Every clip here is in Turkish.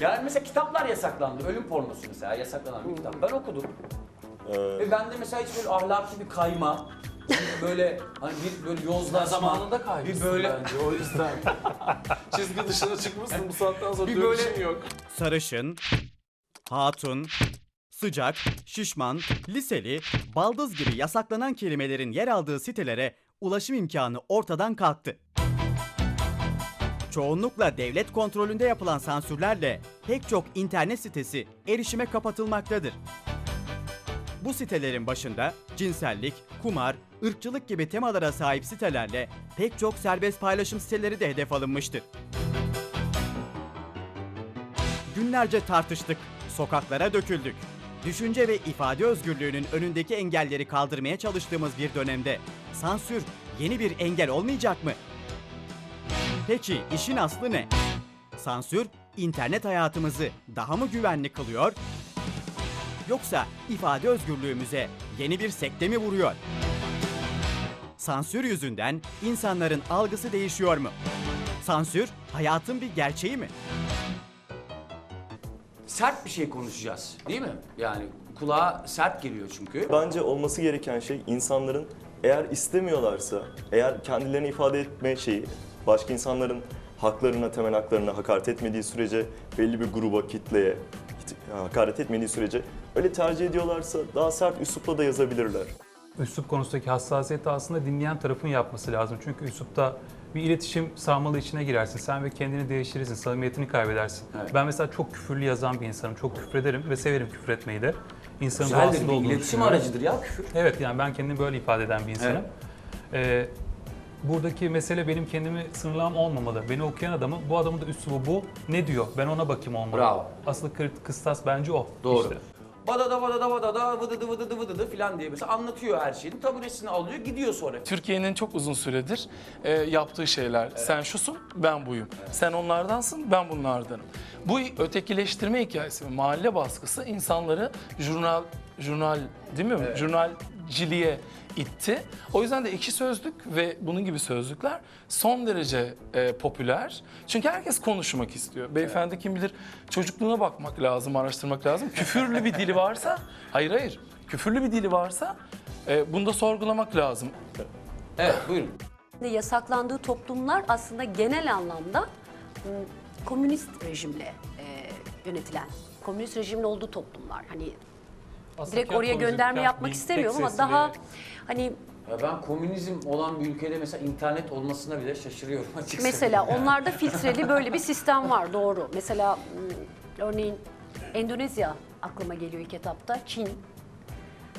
Yani mesela kitaplar yasaklandı. Ölüm pornosu mesela yasaklanan bir kitap. Ben okudum. Ee, Ve bende mesela hiç böyle ahlaki bir kayma, böyle hani bir böyle yozlaşma. Zamanında kaymışsın Bir böyle bence o yüzden. Çizgi dışına çıkmışsın bu saatten sonra Bir dönüşün böyle- yok. sarışın, hatun, sıcak, şişman, liseli, baldız gibi yasaklanan kelimelerin yer aldığı sitelere ulaşım imkanı ortadan kalktı. Çoğunlukla devlet kontrolünde yapılan sansürlerle pek çok internet sitesi erişime kapatılmaktadır. Bu sitelerin başında cinsellik, kumar, ırkçılık gibi temalara sahip sitelerle pek çok serbest paylaşım siteleri de hedef alınmıştır. Günlerce tartıştık, sokaklara döküldük. Düşünce ve ifade özgürlüğünün önündeki engelleri kaldırmaya çalıştığımız bir dönemde sansür yeni bir engel olmayacak mı? Peki işin aslı ne? Sansür internet hayatımızı daha mı güvenli kılıyor? Yoksa ifade özgürlüğümüze yeni bir sekte mi vuruyor? Sansür yüzünden insanların algısı değişiyor mu? Sansür hayatın bir gerçeği mi? sert bir şey konuşacağız değil mi? Yani kulağa sert geliyor çünkü. Bence olması gereken şey insanların eğer istemiyorlarsa, eğer kendilerini ifade etme şeyi, başka insanların haklarına, temel haklarına hakaret etmediği sürece, belli bir gruba, kitleye hakaret etmediği sürece öyle tercih ediyorlarsa daha sert üslupla da yazabilirler. üslup konusundaki hassasiyeti aslında dinleyen tarafın yapması lazım. Çünkü üslupta bir iletişim sarmalı içine girersin. Sen ve kendini değiştirirsin, samimiyetini kaybedersin. Evet. Ben mesela çok küfürlü yazan bir insanım. Çok küfrederim ve severim küfür etmeyi de. İnsanın Güzeldir doğasında bir olduğunu iletişim düşünüyorum. aracıdır ya küfür. Evet yani ben kendimi böyle ifade eden bir insanım. Ee, buradaki mesele benim kendimi sınırlamam olmamalı. Beni okuyan adamın, bu adamın da üslubu bu. Ne diyor? Ben ona bakayım olmalı. Bravo. Asıl kır- kıstas bence o. Doğru. İşte. Badada badada badada vıdıdı vıdıdı vıdıdı filan diye mesela anlatıyor her şeyini. Taburesini alıyor gidiyor sonra. Türkiye'nin çok uzun süredir e, yaptığı şeyler. Sen şusun, ben buyum. Sen onlardansın, ben bunlardanım. Bu ötekileştirme hikayesi mahalle baskısı insanları jurnal, jurnal değil mi? Jurnalciliğe itti. O yüzden de ekşi sözlük ve bunun gibi sözlükler son derece e, popüler. Çünkü herkes konuşmak istiyor. Beyefendi kim bilir çocukluğuna bakmak lazım, araştırmak lazım. Küfürlü bir dili varsa, hayır hayır, küfürlü bir dili varsa e, bunu da sorgulamak lazım. Evet buyurun. Yasaklandığı toplumlar aslında genel anlamda m, komünist rejimle e, yönetilen, komünist rejimin olduğu toplumlar. Hani Aslında direkt oraya gönderme yapmak istemiyorum ama daha hani Ya ben komünizm olan bir ülkede mesela internet olmasına bile şaşırıyorum açıkçası. mesela onlarda filtreli böyle bir sistem var doğru. Mesela m, örneğin Endonezya aklıma geliyor ilk etapta, Çin.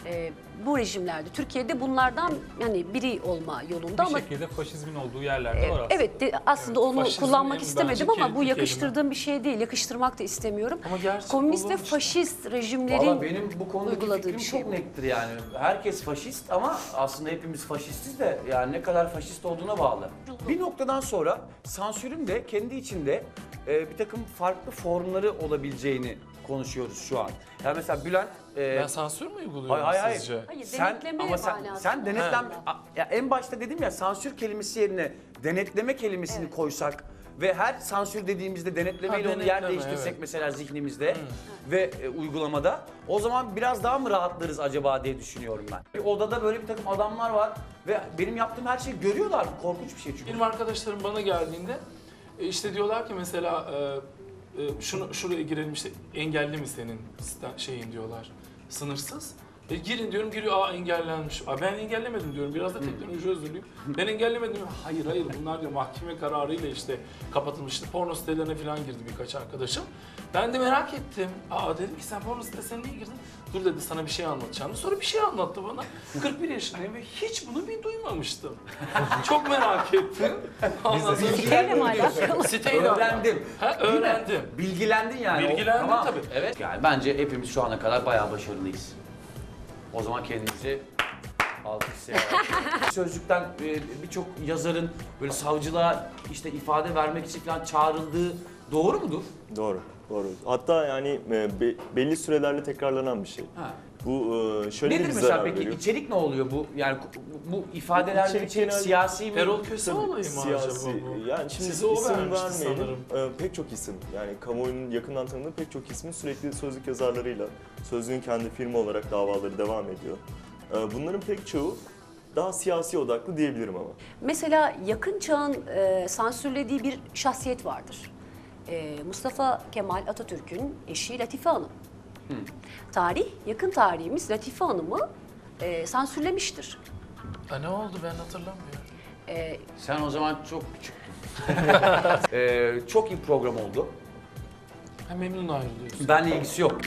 E, bu rejimlerde Türkiye'de bunlardan yani biri olma yolunda Bir ama şekilde faşizmin olduğu yerlerde var aslında. Evet, de- aslında Evet, onu faşizm kullanmak istemedim ama bu yakıştırdığım bir şey değil. Yakıştırmak da istemiyorum. Ama gerçek Komünist ve işte. faşist rejimlerin benim bu konudaki uyguladığı fikrim bir şey çok nettir yani. Herkes faşist ama aslında hepimiz faşistiz de yani ne kadar faşist olduğuna bağlı. Bir noktadan sonra sansürün de kendi içinde e, bir takım farklı formları olabileceğini konuşuyoruz şu an. Yani mesela Bülent... e, Ben sansür mü uyguluyorum Hayır hayır hayır. sizce? Hayır, sen, denetleme ama sen, manasında. sen. A- ya en başta dedim ya sansür kelimesi yerine denetleme kelimesini Evet. koysak ve her sansür dediğimizde denetlemeyle Ha, onu yer denetleme, değiştirsek evet. mesela zihnimizde ve e, uygulamada o zaman biraz daha mı rahatlarız acaba diye düşünüyorum ben. Bir odada böyle bir takım adamlar var ve benim yaptığım her şeyi görüyorlar. Korkunç bir şey çünkü. Benim arkadaşlarım bana geldiğinde e, işte diyorlar ki mesela e, şunu şuraya girelim işte engelli mi senin siten- şeyin diyorlar sınırsız. E girin diyorum giriyor aa engellenmiş. Aa, ben engellemedim diyorum biraz da teknoloji özürlüyüm. Ben engellemedim diyorum. Hayır hayır bunlar diyor mahkeme kararıyla işte kapatılmıştı. Porno sitelerine falan girdi birkaç arkadaşım. Ben de merak ettim. Aa dedim ki sen porno sitesine niye girdin? Dur dedi sana bir şey anlatacağım. Sonra bir şey anlattı bana. 41 yaşındayım ve hiç bunu bir duymamıştım. Çok merak ettim. Ondan sonra- Siteyle mi alakalı? Siteyle Öğrendim. Ha, öğrendim. Bilgilendin yani. Bilgilendim tamam. tabii. Evet. Yani bence hepimiz şu ana kadar bayağı başarılıyız. O zaman kendimizi alkışlayalım. Sözlükten e, birçok yazarın böyle savcılığa işte ifade vermek için falan çağrıldığı doğru mudur? Doğru, doğru. Hatta yani e, be- belli sürelerle tekrarlanan bir şey. Ha. Bu e, şöyle Nedir bir mesela zarar peki veriyor. içerik ne oluyor bu yani bu- bu ifadelerde İçerik içerik genelde- siyasi mi? Erol Köseoğlu mu Siyasi, acaba bu? yani şimdi Size o isim vermişti vermeyelim. sanırım. Ee, pek çok isim, yani kamuoyunun yakından tanıdığı pek çok ismin sürekli sözlük yazarlarıyla, sözlüğün kendi firma olarak davaları devam ediyor. Ee, bunların pek çoğu daha siyasi odaklı diyebilirim ama. Mesela yakın çağın e, sansürlediği bir şahsiyet vardır. E, Mustafa Kemal Atatürk'ün eşi Latife Hanım. Tarih, yakın tarihimiz Latife Hanım'ı e, sansürlemiştir. Ha, ne oldu ben hatırlamıyorum. E, Sen o zaman çok küçüktün. Ee, çok iyi program oldu. Ha, memnun ayrılıyorsun. Benle ilgisi yok.